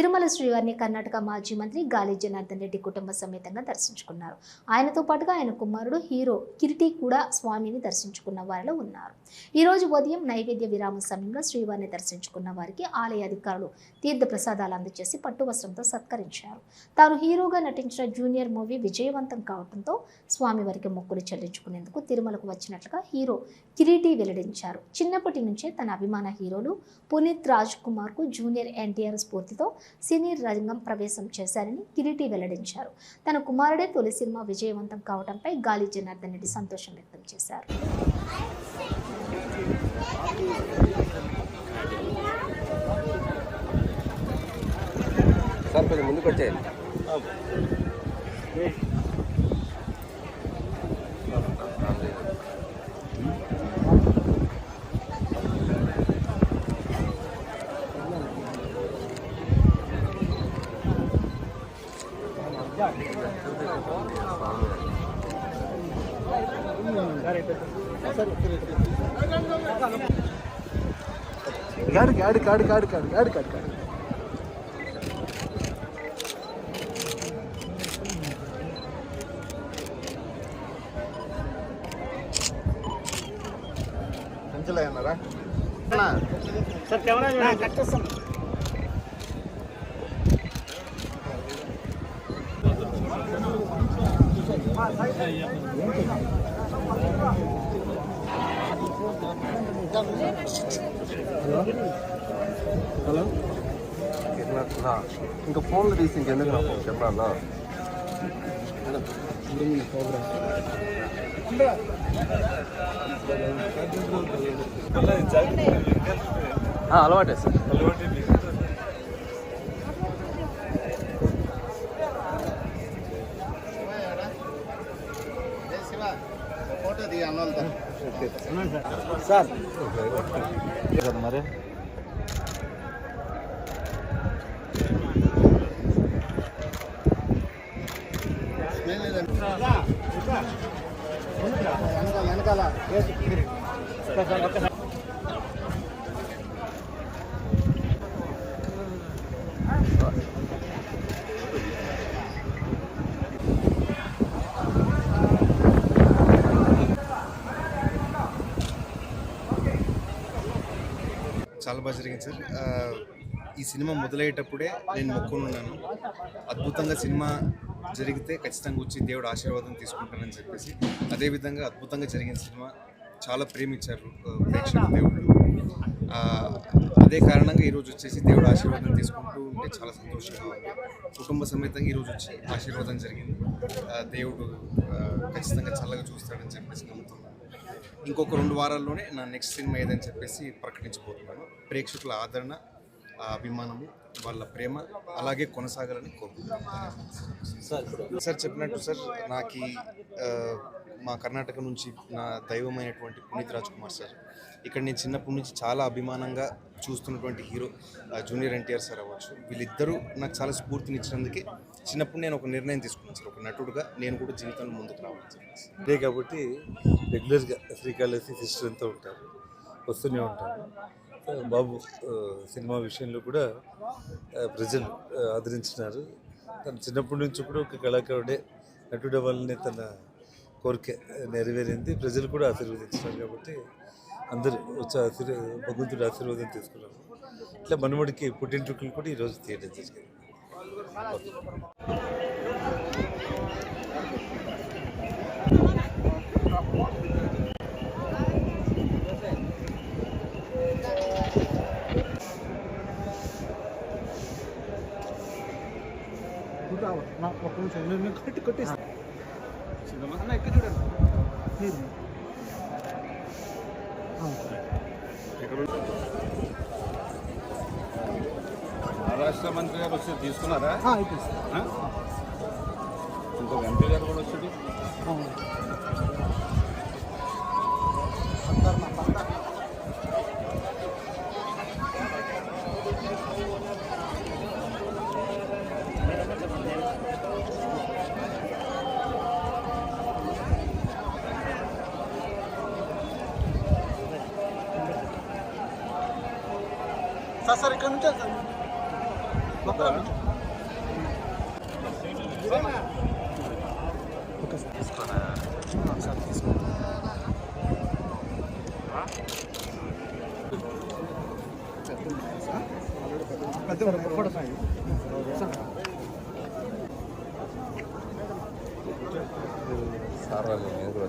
తిరుమల శ్రీవారిని కర్ణాటక మాజీ మంత్రి గాలి జనార్దన్ రెడ్డి కుటుంబ సమేతంగా దర్శించుకున్నారు. ఆయనతో పాటుగా ఆయన కుమారుడు హీరో కిరిటి కూడా స్వామిని దర్శించుకున్న వారిలో ఉన్నారు. ఈరోజు ఉదయం నైవేద్య విరామ సమయంలో శ్రీవారిని దర్శించుకున్న వారికి ఆలయ అధికారులు తీర్థ ప్రసాదాలు అందజేసి పట్టు వస్త్రంతో సత్కరించారు. తాను హీరోగా నటించిన జూనియర్ మూవీ విజయవంతం కావడంతో స్వామివారికి మొక్కులు చెల్లించుకునేందుకు తిరుమలకు వచ్చినట్లుగా హీరో కిరీటి వెల్లడించారు. చిన్నప్పటి నుంచే తన అభిమాన హీరోలు పునీత్ రాజ్ కుమార్కు జూనియర్ ఎన్టీఆర్ స్ఫూర్తితో సినీ రంగం ప్రవేశం చేశారని కిరీటి వెల్లడించారు. తన కుమారుడే తొలి సినిమా విజయవంతం కావడంపై గాలి జనార్దన్ రెడ్డి సంతోషం వ్యక్తం చేశారు. సార్ కొంచెం ముందుకు వచ్చేయండి காடு காடு காடு காடு காடு காடு காடு காடு. அஞ்சலா என்னடா? சார் கவனம் கட்ட హలో ఇంకా ఫోన్లు తీసి ఇంకెందుకు నాకు చెప్పాలా అలవాటే సార్ అలవాటే సార్. మరి? వెనకాల చాలా బాగా జరిగింది సార్. ఈ సినిమా మొదలయ్యేటప్పుడే నేను మొక్కున్నాను అద్భుతంగా సినిమా జరిగితే ఖచ్చితంగా వచ్చి దేవుడు ఆశీర్వాదం తీసుకుంటానని చెప్పేసి. అదేవిధంగా అద్భుతంగా జరిగిన సినిమా చాలా ప్రేమించారు ప్రేక్షకులు దేవుడు అదే కారణంగా ఈరోజు వచ్చేసి దేవుడు ఆశీర్వాదం తీసుకుంటూ ఉంటే చాలా సంతోషంగా ఉంది. కుటుంబ సమేతంగా ఈరోజు వచ్చి ఆశీర్వాదం జరిగింది. దేవుడు ఖచ్చితంగా చల్లగా చూస్తాడని చెప్పేసి నమ్ముతున్నాను. ఇంకొక రెండు వారాల్లోనే నా నెక్స్ట్ సినిమా ఏదని చెప్పేసి ప్రకటించబోతున్నాను. ప్రేక్షకుల ఆదరణ అభిమానము వాళ్ళ ప్రేమ అలాగే కొనసాగాలని కోరుకుంటున్నాను. సార్ చెప్పినట్టు సార్ నాకు మా కర్ణాటక నుంచి నా దైవమైనటువంటి పునీత్ రాజ్ కుమార్ సార్. ఇక్కడ నేను చిన్నప్పటి నుంచి చాలా అభిమానంగా చూస్తున్నటువంటి హీరో జూనియర్ ఎన్టీఆర్ సార్ అవ్వచ్చు. వీళ్ళిద్దరూ నాకు చాలా స్ఫూర్తినిచ్చినందుకే చిన్నప్పుడు నేను ఒక నిర్ణయం తీసుకున్నాను సార్ ఒక నటుడుగా నేను కూడా జీవితంలో ముందుకు రావాలి చెప్పేసి. ఇదే కాబట్టి రెగ్యులర్గా శ్రీకాళహస్తి సిస్టర్ అంతా ఉంటారు వస్తూనే ఉంటారు. బాబు సినిమా విషయంలో కూడా ప్రజలు ఆదరించినారు. తను చిన్నప్పటి నుంచి కూడా ఒక కళాకారుడే. నటుడ వల్లనే తన కోరిక నెరవేరింది. ప్రజలు కూడా ఆశీర్వదించినారు కాబట్టి అందరూ వచ్చి ఆశీర్వ భగవంతుడి ఆశీర్వాదం తీసుకున్నారు. ఇట్లా మనవడికి పుట్టింటికలు కూడా ఈరోజు తీయడం జరిగింది. ఒక్క నిమిషం నేను కొట్టి కొట్టేసి అన్న ఎక్కడ చూడండి మహారాష్ట్ర మంత్రి గారు వచ్చి తీసుకున్నారా? ఇంకొక ఎంపీ గారు కూడా వచ్చి సార్ సార్ ఇక్కడ నుంచి సార్ సార్ వాళ్ళు నేను కూడా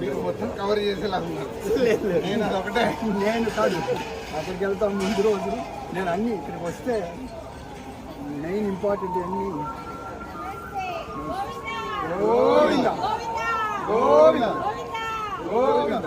మీరు మొత్తం కవర్ చేసేలా ఉన్నారు. నేను అదొకటే నేను కాదు. అక్కడికి వెళ్తాం ముందు రోజు. నేను అన్ని ఇక్కడికి వస్తే మెయిన్ ఇంపార్టెంట్ అన్ని. Govinda. Govinda. Govinda.